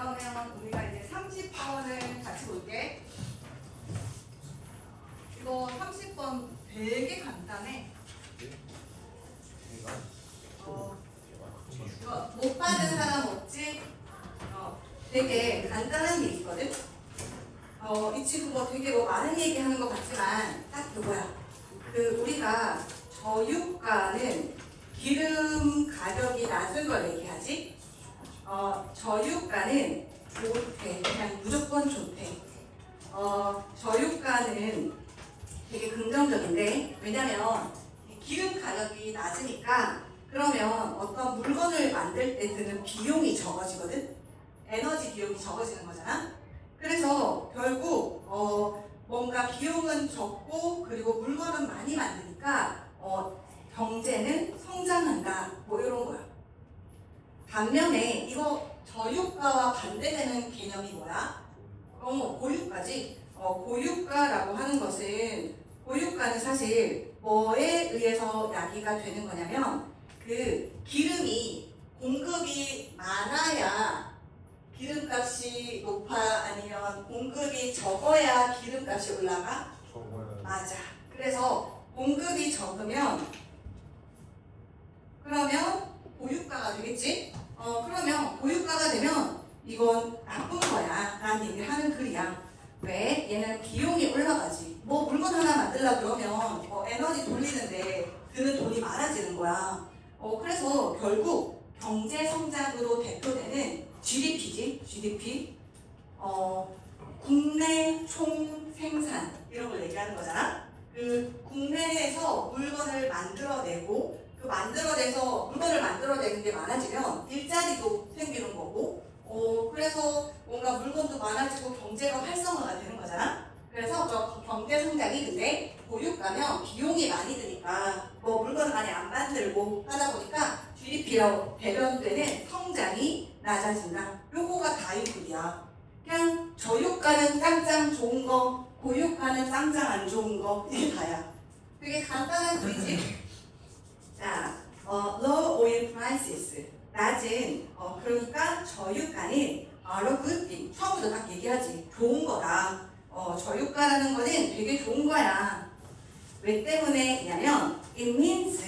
그러면 우리가 이제 30번을 같이 볼게. 이거 30번 되게 간단해. 어, 못 받은 사람 없지? 어, 되게 간단한 얘기거든. 어, 이 친구 뭐 되게 뭐 많은 얘기 하는 것 같지만 딱 이거야. 그 우리가 저유가는 기름 가격이 낮은 걸 얘기하지. 어, 저유가는 좋대. 그냥 무조건 좋대. 어, 저유가는 되게 긍정적인데 왜냐면 기름 가격이 낮으니까 그러면 어떤 물건을 만들 때 드는 비용이 적어지거든. 에너지 비용이 적어지는 거잖아. 그래서 결국 어, 뭔가 비용은 적고 그리고 물건은 많이 만드니까 어, 경제는 성장한다. 뭐 이런 거야. 반면에 이거 저유가와 반대되는 개념이 뭐야? 어, 고유가지. 어, 고유가라고 하는 것은 고유가는 사실 뭐에 의해서 야기가 되는 거냐면 그 기름이 공급이 많아야 기름값이 높아 아니면 공급이 적어야 기름값이 올라가? 맞아. 그래서 공급이 적으면 그러면 고유가가 되겠지? 어 그러면 고유가가 되면 이건 나쁜 거야. 라는 얘기를 하는 글이야. 왜? 얘는 비용이 올라가지. 뭐 물건 하나 만들려고 그러면 어, 에너지 돌리는데 드는 돈이 많아지는 거야. 어 그래서 결국 경제 성장으로 대표되는 GDP지 GDP 어 국내 총 생산 이런 걸 얘기하는 거잖아. 그 국내에서 물건을 만들어내고 그 만들어내서 물건을 만들어내는 게 많아지면 일자리도 생기는 거고 어 그래서 뭔가 물건도 많아지고 경제가 활성화가 되는 거잖아? 그래서 그 경제 성장이 근데 고유가면 비용이 많이 드니까 뭐 물건을 많이 안 만들고 하다 보니까 GDP로 대변되는 성장이 낮아진다. 요거가 다이글이야. 그냥 저유가는 짱짱 좋은 거 고유가는 짱짱 안 좋은 거 이게 다야. 되게 간단한 글이지 자, 어, low oil prices. 낮은, 어, 그러니까 저유가는 are a good thing. 처음부터 딱 얘기하지. 좋은 거다. 어, 저유가라는 거는 되게 좋은 거야. 왜 때문에냐면 it means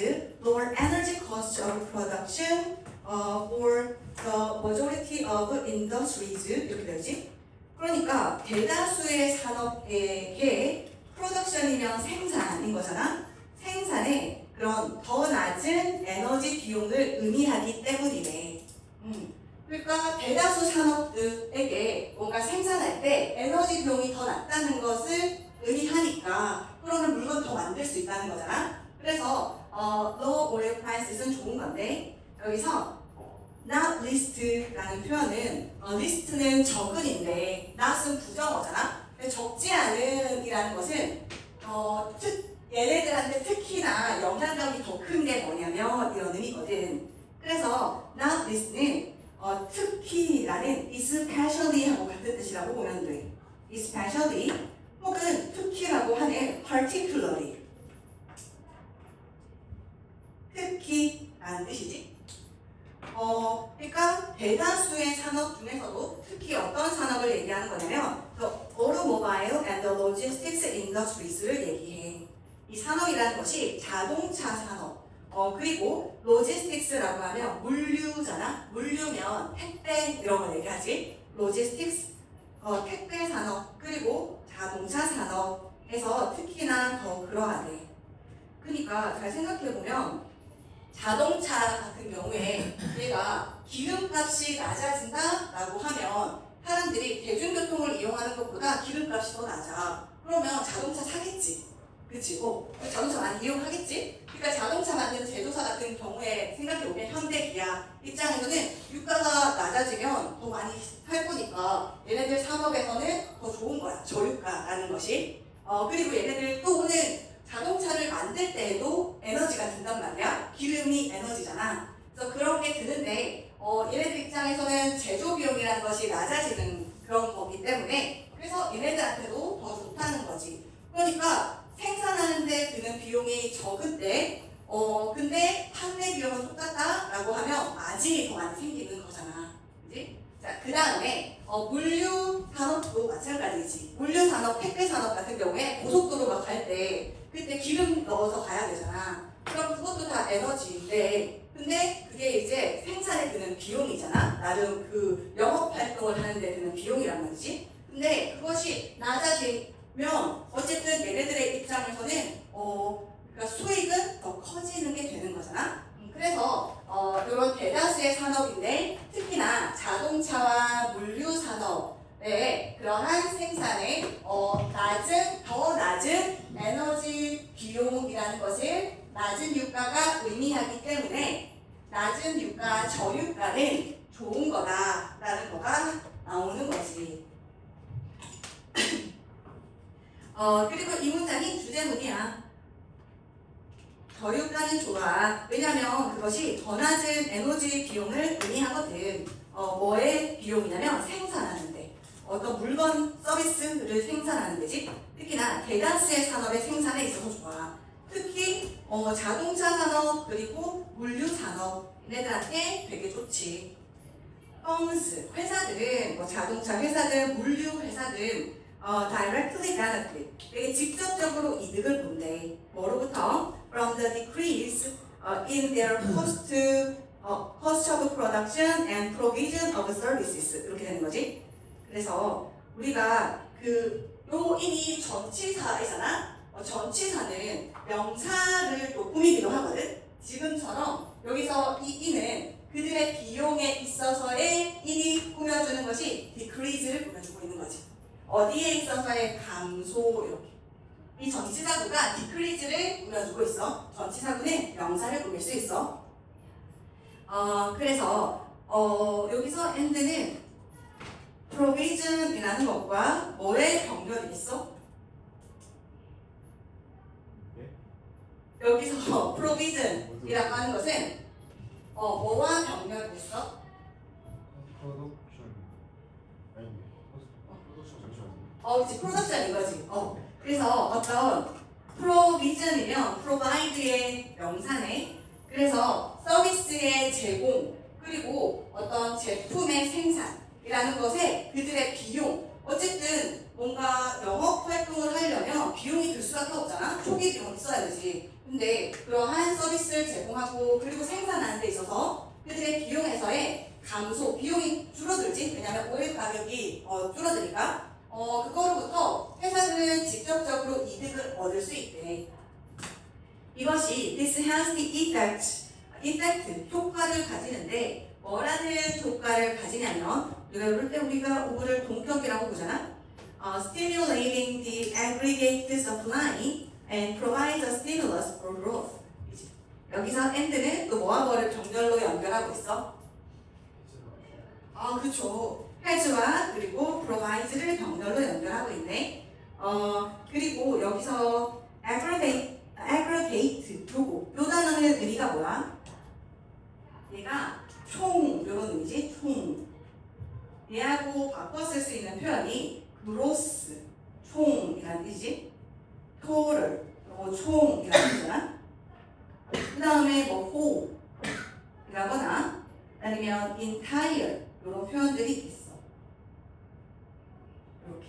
lower energy cost of production uh, for the majority of industries 이렇게 되지. 그러니까 대다수의 산업의 프로덕션이면 생산인 거잖아. 생산에 그런 더 낮은 에너지 비용을 의미하기 때문이래. 음. 그러니까 대다수 산업들에게 뭔가 생산할 때 에너지 비용이 더 낮다는 것을 의미하니까 그러면 물건 더 만들 수 있다는 거잖아. 그래서 어, low oil prices는 좋은 건데 여기서 not list라는 표현은 어, list는 적은인데 not은 부정어잖아. 적지 않은이라는 것은 어, 특 얘네들한테 특히나 영향력이 더 큰 게 뭐냐면 이런 의미거든. 그래서 not this는 어, 특히라는 especially 하고 같은 뜻이라고 보면 돼. especially 혹은 특히라고 하는 particularly 특히라는 뜻이지. 어, 그러니까 대다수의 산업 중에서도 특히 어떤 산업을 얘기하는 거냐면 the automobile and the logistics industries를 얘기해. 이 산업이라는 것이 자동차 산업, 어, 그리고 로지스틱스라고 하면 물류잖아. 물류면 택배 이런 걸 얘기하지. 로지스틱스, 어, 택배 산업, 그리고 자동차 산업에서 특히나 더 그러하대. 그러니까 잘 생각해보면 자동차 같은 경우에 얘가 기름값이 낮아진다라고 하면 사람들이 대중교통을 이용하는 것보다 기름값이 더 낮아. 그러면 자동차 사겠지. 그치? 어, 자동차 많이 이용하겠지? 그러니까 자동차 만드는 제조사 같은 경우에 생각해보면 현대 기아 입장에서는 유가가 낮아지면 더 많이 살 거니까 얘네들 산업에서는 더 좋은 거야. 저유가라는 것이. 어, 그리고 얘네들 또는 자동차를 만들 때에도 에너지가 든단 말이야. 기름이 에너지잖아. 그래서 그런 게 드는데 어, 얘네들 입장에서는 제조 비용이라는 것이 낮아지는 그런 거기 때문에 그래서 얘네들한테도 더 좋다는 거지. 그러니까 생산하는데 드는 비용이 적은데 어 근데 판매 비용은 똑같다라고 하면 마진이 더 많이 생기는 거잖아. 그지? 자, 그 다음에 어, 물류 산업도 마찬가지지. 물류 산업, 택배 산업 같은 경우에 고속도로 막 갈 때 그때 기름 넣어서 가야 되잖아. 그럼 그것도 다 에너지인데 근데 그게 이제 생산에 드는 비용이잖아. 나름 그 영업 활동을 하는데 드는 비용이란 말이지. 근데 그것이 낮아지면 어쨌든 얘네들의 입장에서는 어 그러니까 수익은 더 커지는 게 되는 거잖아. 음, 그래서 어 이런 대다수의 산업인데 특히나 자동차와 물류 산업의 그러한 생산에 어 낮은 더 낮은 에너지 비용이라는 것을 낮은 유가가 의미하기 때문에 낮은 유가 저유가는 좋은 거다라는 거가 나오는 거지. 어 그리고 이 문장이 주제문이야. 저유가는 좋아. 왜냐면 그것이 더 낮은 에너지 비용을 의미하거든. 어 뭐의 비용이냐면 생산하는데 어떤 물건 서비스를 생산하는 데지. 특히나 대다수의 산업의 생산에 있어서 좋아. 특히 어, 자동차 산업 그리고 물류 산업 얘네들한테 되게 좋지. 펑스 회사들은 뭐 자동차 회사든 물류 회사든 어, directly benefit 되게 직접적으로 이득을 본대. 뭐로부터? From the decrease uh, in their cost, uh, cost of production and provision of services 이렇게 되는 거지. 그래서 우리가 그요 인이 전치사이잖아. 어, 전치사는 명사를 또 꾸미기도 하거든. 지금처럼 여기서 이 인은 그들의 비용에 있어서의 인이 꾸며주는 것이 decrease를 꾸며주고 있는 거지. 어디에 있어서의 감소 이렇게. 이 전치사구가 decrease를 꾸며주고 있어. 전치사구는 명사를 꾸밀 수 있어. 어, 그래서 어, 여기서 end는 provision이라는 것과 뭐의 병렬이 있어? 여기서 provision이라고 하는 것은 어, 뭐와 병렬이 있어? 프로덕션 아니 프로덕션 잠시만요. 어, 그치, 프로덕션 이거지. 어. 그래서 어떤 provision이면 provide의 명사네. 그래서 서비스의 제공, 그리고 어떤 제품의 생산이라는 것에 그들의 비용. 어쨌든 뭔가 영업 활동을 하려면 비용이 들 수밖에 없잖아. 초기 비용이 있어야 되지. 근데 그러한 서비스를 제공하고 그리고 생산하는 데 있어서 그들의 비용에서의 감소, 비용이 줄어들지. 왜냐하면 오일 가격이 어, 줄어드니까. 어, 그거로부터 회사들은 직접적으로 이득을 얻을 수 있대. 이것이 this has the effect, effect, 효과를 가지는데 뭐라는 효과를 가지냐면 우리가 이럴 때 우리가 오브를 동격이라고 보잖아. 어, stimulating the aggregate supply and provides a stimulus for growth. 여기서 and는 또 뭐와 뭐를 병렬로 연결하고 있어? 아, 그렇죠. has와 그리고 provides를 병렬로 연결하고 있네. 어, 그리고 여기서 aggregate, aggregate 요거 요 단어의 의미가 뭐야? 얘가 총 이런 의미지 총 얘하고 바꿔 쓸 수 있는 표현이 gross 총이라는 뜻이지 total 요거 뜻이잖아 그 다음에 뭐 whole이라거나 아니면 entire 이런 표현들이 있어. 이렇게.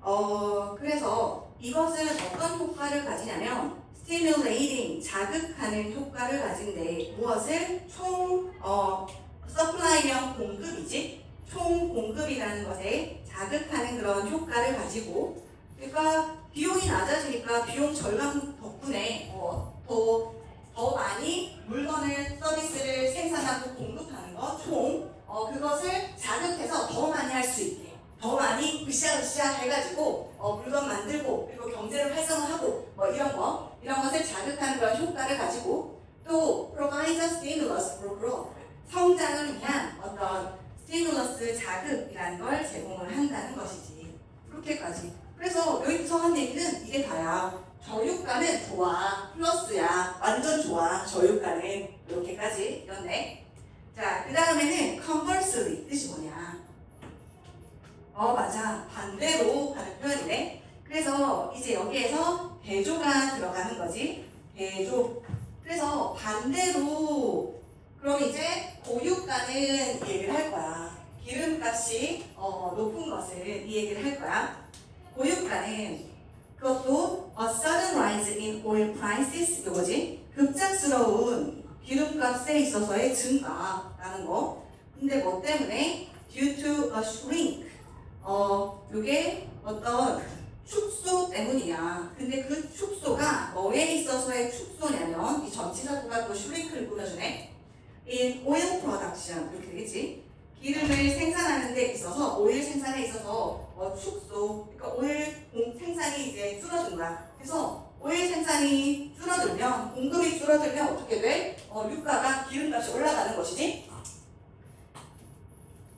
어 그래서 이것은 어떤 효과를 가지냐면 stimulating 자극하는 효과를 가진데 무엇을? 총 어, supply면 공급이지? 총 공급이라는 것에 자극하는 그런 효과를 가지고 그러니까 비용이 낮아지니까 비용 절감 덕분에 어, 더, 더 많이 물건을 서비스를 생산하고 공급하는 것 총 어, 그것을 자극해서 더 많이 할 수 있게 더 많이 으쌰으쌰 해가지고 어, 물건 만들고 그리고 경제를 활성화하고 뭐 이런 거 이런 것을 자극하는 그런 효과를 가지고 또 provides a stimulus growth 성장을 위한 어떤 스티뮬러스 자극이라는 걸 제공을 한다는 것이지. 그렇게까지 그래서 여기서 한 얘기는 이게 다야. 저유가는 좋아 플러스야 완전 좋아 저유가는 이렇게까지 이런데. 자 그 다음에는 conversely 뜻이 뭐냐? 어 맞아. 반대로 하는 표현이네. 그래서 이제 여기에서 대조가 들어가는 거지. 대조. 그래서 반대로 그럼 이제 고유가는 얘기를 할 거야. 기름값이 어, 높은 것을 이 얘기를 할 거야. 고유가는 그것도 a sudden rise in oil prices 이거지. 급작스러운 기름값에 있어서의 증가라는 거. 근데 뭐 때문에 due to a shrink 어 요게 어떤 축소 때문이야. 근데 그 축소가 뭐에 있어서의 축소냐면 이 전치사구가 또 shrink를 꾸며주네. in oil production 이렇게 되겠지. 기름을 생산하는 데 있어서 오일 생산에 있어서 어, 축소, 그러니까 오일 공- 생산이 이제 줄어든 거야. 그래서 오일 생산이 줄어들면 공급이 줄어들면 어떻게 돼? 어, 유가가 기름값이 올라가는 것이지.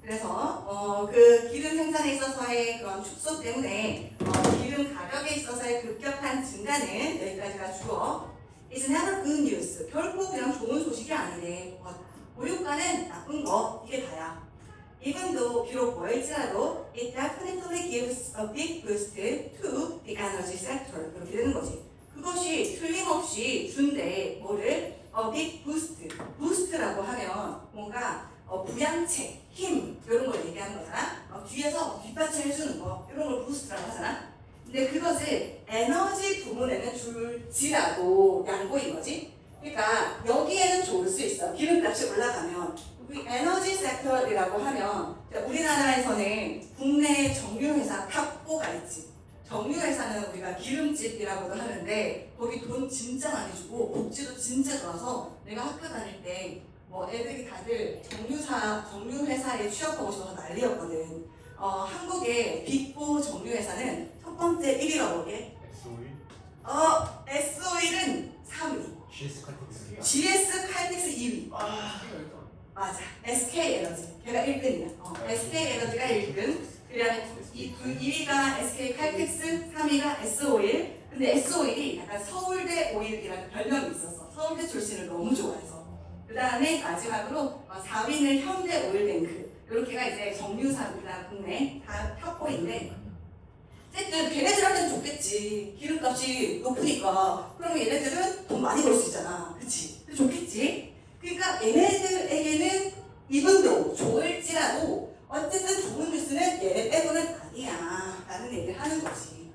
그래서 어, 그 기름 생산에 있어서의 그런 축소 때문에 어, 기름 가격에 있어서의 급격한 증가는 여기까지가 주어. It's never good news. 결코 그냥 좋은 소식이 아니래. 어, 고유가는 나쁜 거 이게 다야. Even though 비록 뭐일지라도 it definitely gives a big boost to the energy sector 그렇게 되는 거지. 그것이 틀림없이 준대 뭐를 a big boost. boost라고 하면 뭔가 어, 부양책, 힘 이런 걸 얘기하는 거잖아. 어, 뒤에서 뒷받침 해주는 거 이런 걸 부스트라고 하잖아. 근데 그것을 에너지 부분에는 줄지라고 양보인 거지. 그러니까 여기에는 좋을 수 있어. 기름값이 올라가면 우리 에너지 섹터이라고 하면 우리나라에서는 국내 정유회사 탑고가 있지. 정유회사는 우리가 기름집이라고도 하는데 거기 돈 진짜 많이 주고 복지도 진짜 좋아서 내가 학교 다닐 때 뭐 애들이 다들 정유사 정유회사에 취업하고 싶어서 난리였거든. 어, 한국의 빅4 정유회사는 첫 번째 1위가 뭐게? 어, S-오일은 3위, GS 칼텍스 GS 칼텍스 2위. 아 맞아. SK 에너지. 걔가 1등이야. 어, SK 에너지가 1등. 그다음에 이 2위가 SK 칼텍스, 3위가 S-오일. 근데 S-오일이 약간 서울대 오일이라는 별명이 서울대 출신을 너무 좋아해서. 그 다음에 마지막으로 어, 4위는 현대 오일뱅크. 이렇게가 이제 정유사입니다. 국내 다 탑4인데 어쨌든 걔네들한테는 좋겠지. 기름값이 높으니까. 그러면 얘네들은 돈 많이 벌 수 있잖아. 그치? 좋겠지? 그러니까 얘네들에게는 이분도 좋을지라도 어쨌든 좋은 뉴스는 얘네 빼고는 아니야. 라는 얘기를 하는 거지.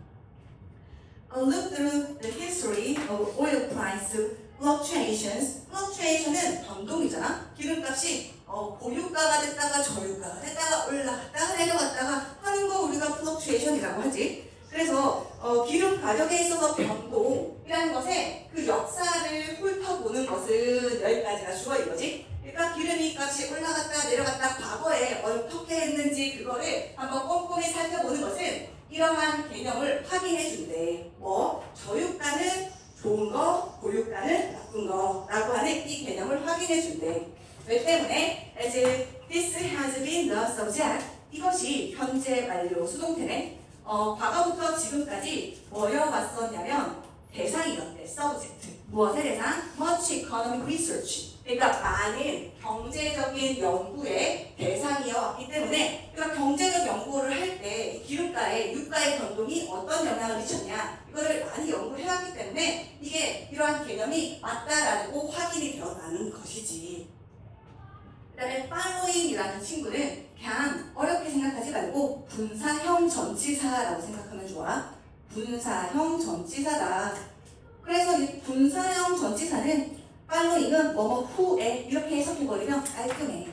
A look through the history of oil price fluctuations. fluctuation은 변동이잖아. 기름값이 어, 고유가가 됐다가 저유가가 됐다가 올라갔다가 내려갔다가 하는 거 우리가 fluctuation이라고 하지. 그래서 어, 기름 가격에 있어서 변동이라는 것에 그 역사를 훑어보는 것은 여기까지가 주어 이거지. 그러니까 기름이 값이 올라갔다 내려갔다 과거에 어떻게 했는지 그거를 한번 꼼꼼히 살펴보는 것은 이러한 개념을 확인해 준대. 뭐 저유가는 좋은 거, 고유가는 나쁜 거라고 하는 이 개념을 확인해 준대. 왜 때문에 as this has been the subject 이것이 현재 완료 수동태네. 어, 과거부터 지금까지 뭐여 왔었냐면 대상이었대, subject. 무엇의 대상? Much economic research. 그러니까 많은 경제적인 연구의 대상이었기 때문에 그러니까 경제적 연구를 할 때 기름가의 유가의 변동이 어떤 영향을 미쳤냐 이거를 많이 연구를 해왔기 때문에 이게 이러한 개념이 맞다라고 확인이 되어가는 것이지. 그 다음에 following이라는 친구는 그냥 어렵게 생각하지 말고 분사형 전치사라고 생각하면 좋아. 분사형 전치사다. 그래서 이 분사형 전치사는 following은 뭐뭐 후에 이렇게 해석해버리면 깔끔해.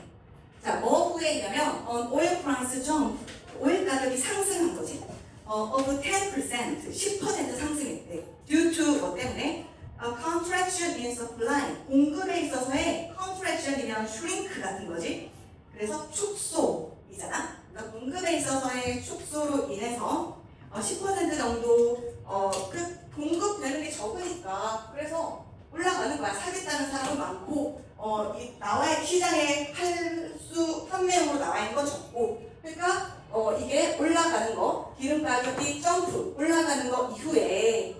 자, 뭐 후에냐면 on oil price jump, 오일 가격이 상승한 거지. 어, of 10%, 10% 상승했대. due to 뭐 때문에? a contraction in supply, 공급에 있어서의 contraction이면 shrink 같은 거지. 그래서 축소이잖아. 그러니까 공급에 있어서의 축소로 인해서 어, 10% 정도 어, 그 공급되는 게 적으니까 그래서 올라가는 거야. 사겠다는 사람은 많고 어, 이 나와 시장에 할 수 판매용으로 나와 있는 건 적고. 그러니까 어, 이게 올라가는 거 기름 가격이 점프 올라가는 거 이후에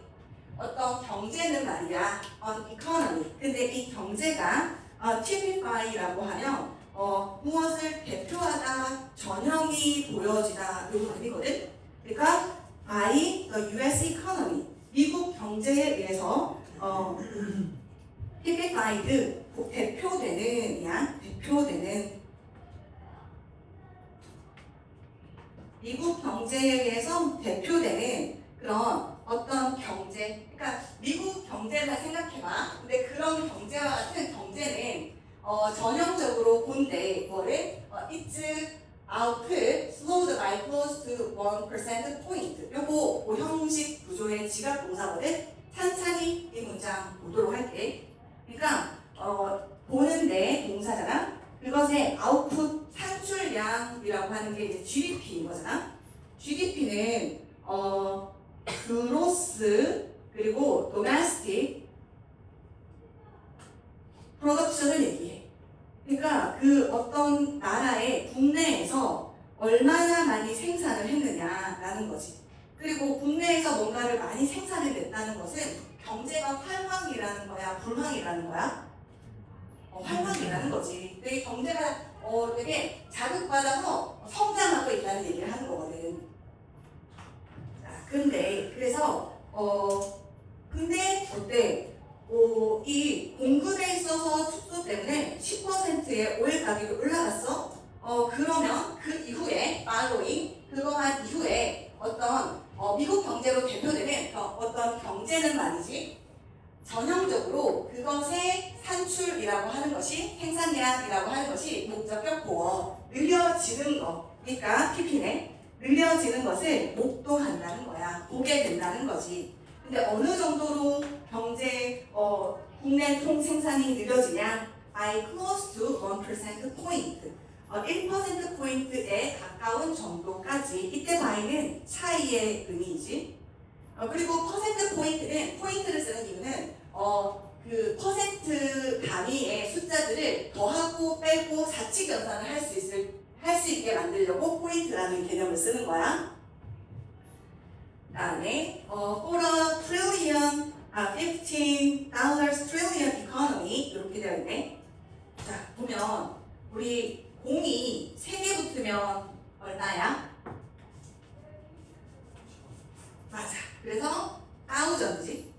어떤 경제는 말이야. on economy. 근데 이 경제가 어, typify라고 하면 어, 무엇을 대표하다 전형이 보여지다 이런 의미거든. 그러니까 by the US economy 미국 경제에 의해서 어, typified 대표되는 야 대표되는 미국 경제에서 대표되는 그런 어떤 경제, 그러니까 미국 경제를 생각해봐. 근데 그런 경제와 같은 경제는 어, 전형적으로 본데 뭐를 어, it's output slowed by close to 1% point. 요거 오형식 구조의 지각 동사거든. 찬찬히 이 문장 보도록 할게. 그러니까 어, 보는데 동사잖아. 그것의 아웃풋 산출량이라고 하는 게 이제 GDP인 거잖아. GDP는 어 그로스 그리고 도메스틱 프로덕션을 얘기해. 그러니까 그 어떤 나라의 국내에서 얼마나 많이 생산을 했느냐라는 거지. 그리고 국내에서 뭔가를 많이 생산해냈다는 것은 경제가 활황이라는 거야, 불황이라는 거야? 어, 활황이라는 거지. 되게 경제가 어, 되게 자극받아서 성장하고 있다는 얘기를 하는 거거든. 자, 근데 그래서 어 근데 어때? 어, 이 공급에 있어서 축소 때문에 10%의 오일 가격이 올라갔어. 어 그러면 그 이후에 following 그거 한 이후에 어떤 어, 미국 경제로 대표되는 어, 어떤 경제는 말이지 전형적으로 그것의 산출이라고 하는 것이 생산량이라고 하는 것이 목적격 보어. 늘려지는 거. 그러니까 PP네 늘려지는 것을 목도한다는 거야. 보게 된다는 거지 근데 어느 정도로 경제 어, 국내 총 생산이 느려지냐? By close to 1% point. 어, 1% 포인트에 가까운 정도까지. 이때 by는 차이의 의미이지. 어, 그리고 퍼센트 포인트는 포인트를 쓰는 이유는 어, 그 퍼센트 단위의 숫자들을 더하고 빼고 사칙 연산을 할 수 있을 할 수 있게 만들려고 포인트라는 개념을 쓰는 거야. 다음에 어, for a trillion, 아, 15 dollars trillion economy 이렇게 되어 있네. 자 보면 우리 공이 세개 붙으면 얼마야? 맞아. 그래서 아우전지.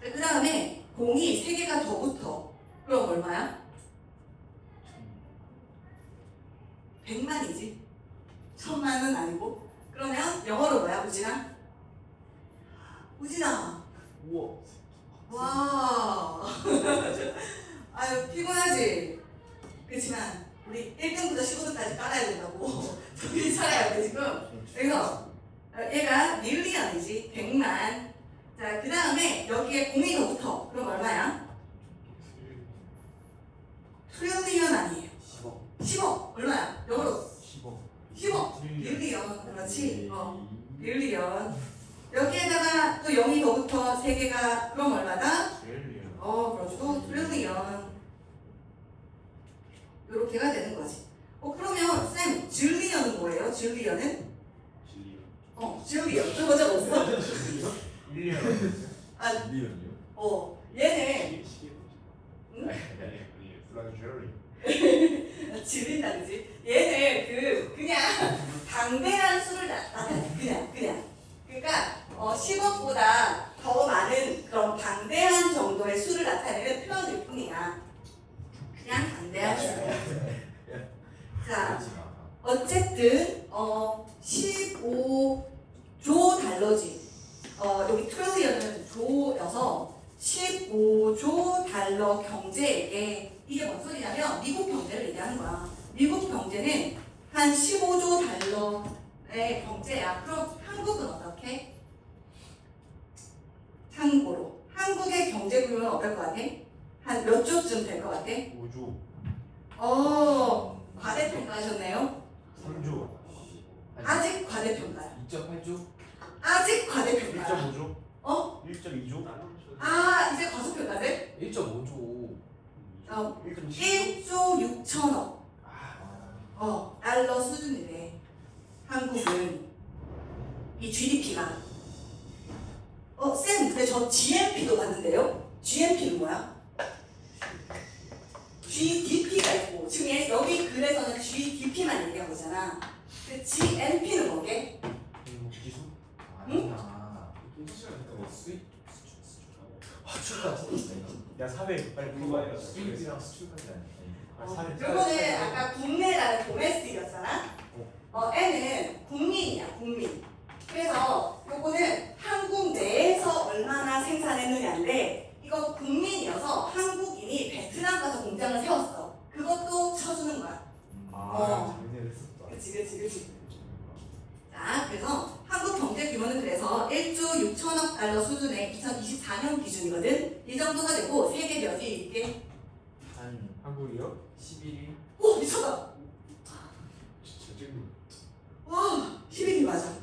그 다음에 공이 세 개가 더 붙어. 그럼 얼마야? 100만이지. 천만은 아니고. 그러면 영어로 뭐야, 우진아? 우진아. 우와. 와. 아유, 피곤하지? 그렇지만, 우리 1등부터 15등까지 깔아야 된다고. 정신 차려야 돼, 지금. 그래서, 어, 얘가 밀리언이지. 100만. 자, 그 다음에 여기에 공이 더 붙어. 그럼 얼마야? 트릴리언 아니에요. 10억. 10억. 얼마야? 영어로. 10억. 10억. 밀리언. 그렇지. 어. 밀리언. 여기에다가 또 0이 더 붙어. 3개가. 그럼 얼마다? 제일리언. 어, 그렇죠. 트릴리언. 이렇게가 되는 거지. 어, 그러면 쌤, 줄리언은 뭐예요? 줄리언은? 진리언. 어, 줄리언. 그거 적었어? 1리언. 아, 리언이요? 어, 얘는 응? 락저리. 지린다 그지? 얘는 그 그냥 방대한 수를 나, 나타내 그냥 그냥 그러니까 어, 10억보다 더 많은 그런 방대한 정도의 수를 나타내는 표현일 뿐이야 그냥 방대한 수. 자 어쨌든 어 15조 달러지. 어 여기 트릴리언은 조여서 15조 달러 경제에게 이게 뭔 소리냐면 미국 경제를 얘기하는 거야. 미국 경제는 한 15조 달러의 경제야. 그럼 한국은 어떻게? 참고로 한국의 경제 규모는 어떨 것 같아? 한 몇 조쯤 될 것 같아? 5조. 어 과대평가하셨네요. 3조. 아직 과대평가야. 2.8조? 아직 과대평가야. 1.5조. 어? 1.2조. 아 이제 과소평가돼? 1.5조 어 1.7조. 1조 6천억 아, 어 달러 수준이래. 한국은 이 GDP가 어 쌤, 근데 저 GNP도 봤는데요. GNP는 뭐야? GDP가 있고 지금 얘- 여기 글에서는 GDP만 얘기한 거잖아. 그 GNP는 뭐게? 야 400. 빨리 아니라 수입이랑 수출까지 아니야 아, 400. 요거는 아까 국내라는 도메스틱이었잖아. 어, N은 11일 오미 그래서 요거는 한국 내에서 얼마나 생산했느냐인데 이건 국민이어서 한국인이 베트남 가서 공장을 세웠어. 그것도 쳐주는 거야. 아, 어. 작년에 했었다. 그치 그치 그치. 자, 그래서 한국 경제 규모는 그래서 1조 6천억 달러 수준의 2024년 기준이거든. 이 정도가 되고 세계 몇 위? 이게 한 한국이요? 11위? 오 미쳤다. 저- 저 지금 와 11위 맞아.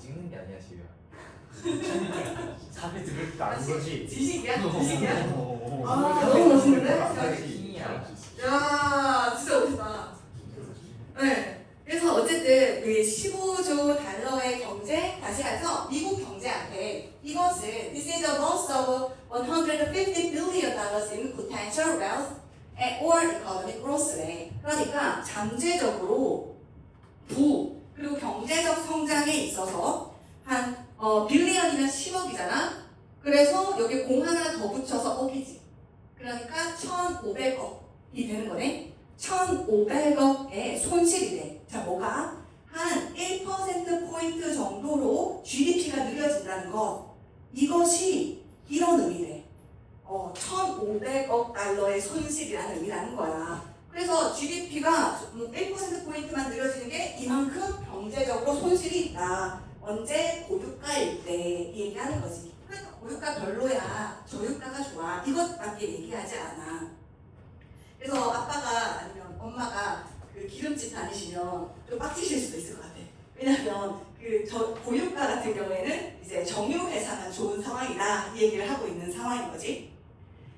4회 들을 거 아닌 거지 지식이야? 지식이야? 오. 아, 너무 멋있는데? 야 진짜 멋있다. 네. 그래서 어쨌든 그 15조 달러의 경제 다시 해서 미국 경제한테 이것은 this is the most of 150 billion dollars in potential wealth and or economic growth래. 그러니까 잠재적으로 부 그리고 경제적 성장에 있어서 한 어, 빌리언이면 10억이잖아. 그래서 여기 공 하나 더 붙여서 억이지. 그러니까 1,500억이 되는 거네. 1,500억의 손실이 돼. 자, 뭐가? 한 1%포인트 정도로 GDP가 느려진다는 것. 이것이 이런 의미래. 어, 1,500억 달러의 손실이라는 의미라는 거야. 그래서 GDP가 1%포인트만 느려지는 게 이만큼 경제적으로 손실이 있다. 언제? 고유가일 때이 얘기하는 거지. 그러니까 고유가 별로야. 저유가가 좋아. 이것밖에 얘기하지 않아. 그래서 아빠가 아니면 엄마가 그 기름집 다니시면 좀 빡치실 수도 있을 것 같아. 왜냐면 그 저 고유가 같은 경우에는 이제 정유 회사가 좋은 상황이다 이 얘기를 하고 있는 상황인 거지.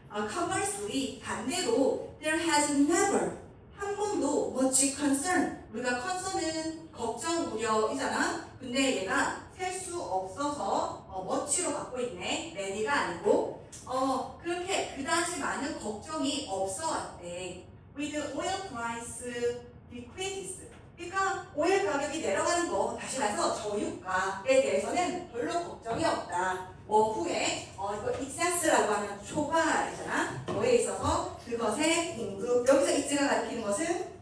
어, conversely 반대로 there has never 한 번도 much concern 우리가 concern은 걱정 우려이잖아. 근데 얘가 셀 수 없어서 어, much로 갖고 있네. many가 아니고 어 그렇게 그다지 많은 걱정이 없어 왔대. with oil price decreases. 그러니까 오일 가격이 내려가는 거 다시 말해서 저유가에 대해서는 별로 걱정이 없다. 뭐 후에 어 이거 excess라고 하면 초과이잖아. 뭐에 있어서 그것의 공급 여기서 이즈가 가리키는 것은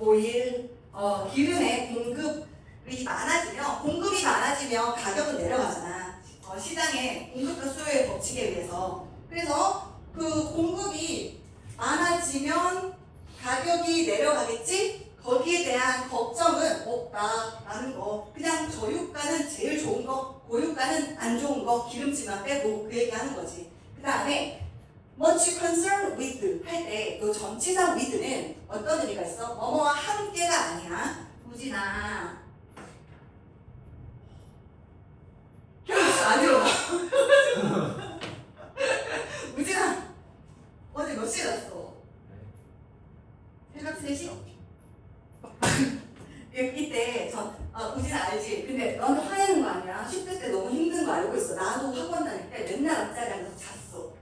오일 어 기름의 공급이 많아지면 공급이 많아지면 가격은 내려가잖아. 어, 시장의 공급과 수요의 법칙에 의해서 그래서 그 공급이 많아지면 가격이 내려가겠지? 거기에 대한 걱정은 없다라는 거. 그냥 저유가는 제일 좋은 거, 고유가는 안 좋은 거, 기름집만 빼고 그 얘기 하는 거지. 그 다음에 much concern with 할때 이 전치사 with는 어떤 의미가 있어? 뭐뭐와 함께가 아니야. 우진아. 안 일어나. 우진아. 어제 몇 시에 잤어? 새벽 3시? 이때 전 어, 우진아 알지? 근데 너는 화내는 거 아니야? 10대 때 너무 힘든 거 알고 있어. 나도 학원 다닐 때 맨날 앞자리 앉아서 잤어.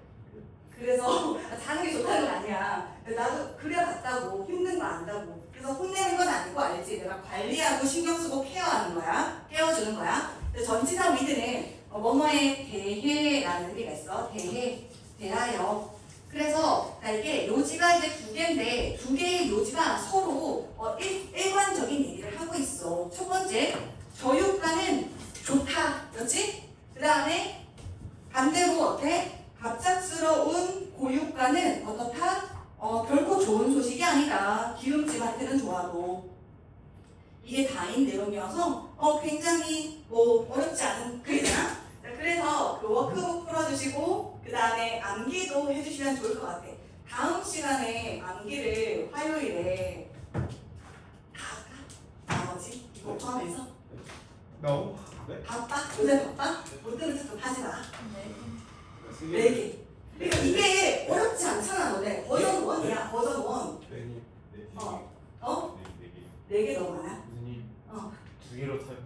그래서 자는 게 좋다는 건 아니야. 나도 그래봤다고 힘든 거 안다고. 그래서 혼내는 건 아니고 알지? 내가 관리하고 신경 쓰고 케어하는 거야. 깨워주는 거야. 근데 전치사 위드는 어, 뭐뭐에 대해라는 의미가 있어. 대하여. 그래서 자, 이게 요지가 이제 두 개인데 두 개의 요지가 서로 어, 일, 일관적인 얘기를 하고 있어. 첫 번째, 저유가는 좋다. 그렇지? 그 다음에 반대로 어때? 갑작스러운 고유가는 어떻다? 어, 결코 좋은 소식이 아니다. 기름집한테는 좋아도. 이게 다인 내용이어서 어, 굉장히 뭐 어렵지 않은 글이잖아. 자, 그래서 그 워크북 풀어주시고 그 다음에 암기도 해주시면 좋을 것 같아. 다음 시간에 암기를 화요일에 다 할까? 나머지 이거 포함해서 No. 바빠? 요새 바빠? 못 들은 척좀 하지 마. 네 네. 개. 그러니까 이게 어렵지 않잖아 너네. 버전 1이야 버전 1. 네. 어. 어? 네. 네. 네개 너무 많아. 교수님. 어. 두 개로 타협하시죠.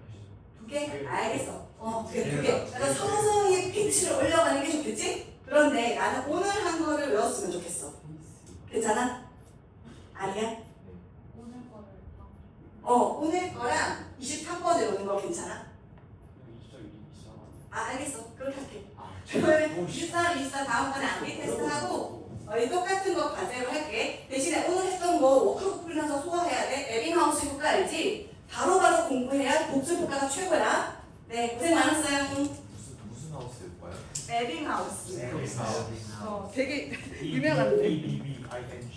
두 개? 네. 알겠어. 어, 두 개, 두 개. 그러니까 서서히 피치를 올려가는 게 좋겠지? 그런데 나는 오늘 한 거를 외웠으면 좋겠어. 괜찮아? 아니야? 오늘 거를 다 어, 오늘 거랑 23번 외우는 거 괜찮아? 아, 알겠어. 그렇게 할게. 그러면 24, 24 다음 번에 암기 테스트하고 어, 이 똑같은 거 과제로 할게. 대신에 오늘 했던 거 워크북 풀면서 소화해야 돼. 에빙하우스 효과 알지? 바로바로 공부해야 복습 효과가 최고야. 네, 고생 많았어요. 에빙하우스. 네. 어, 되게 유명한데. B B B I N G.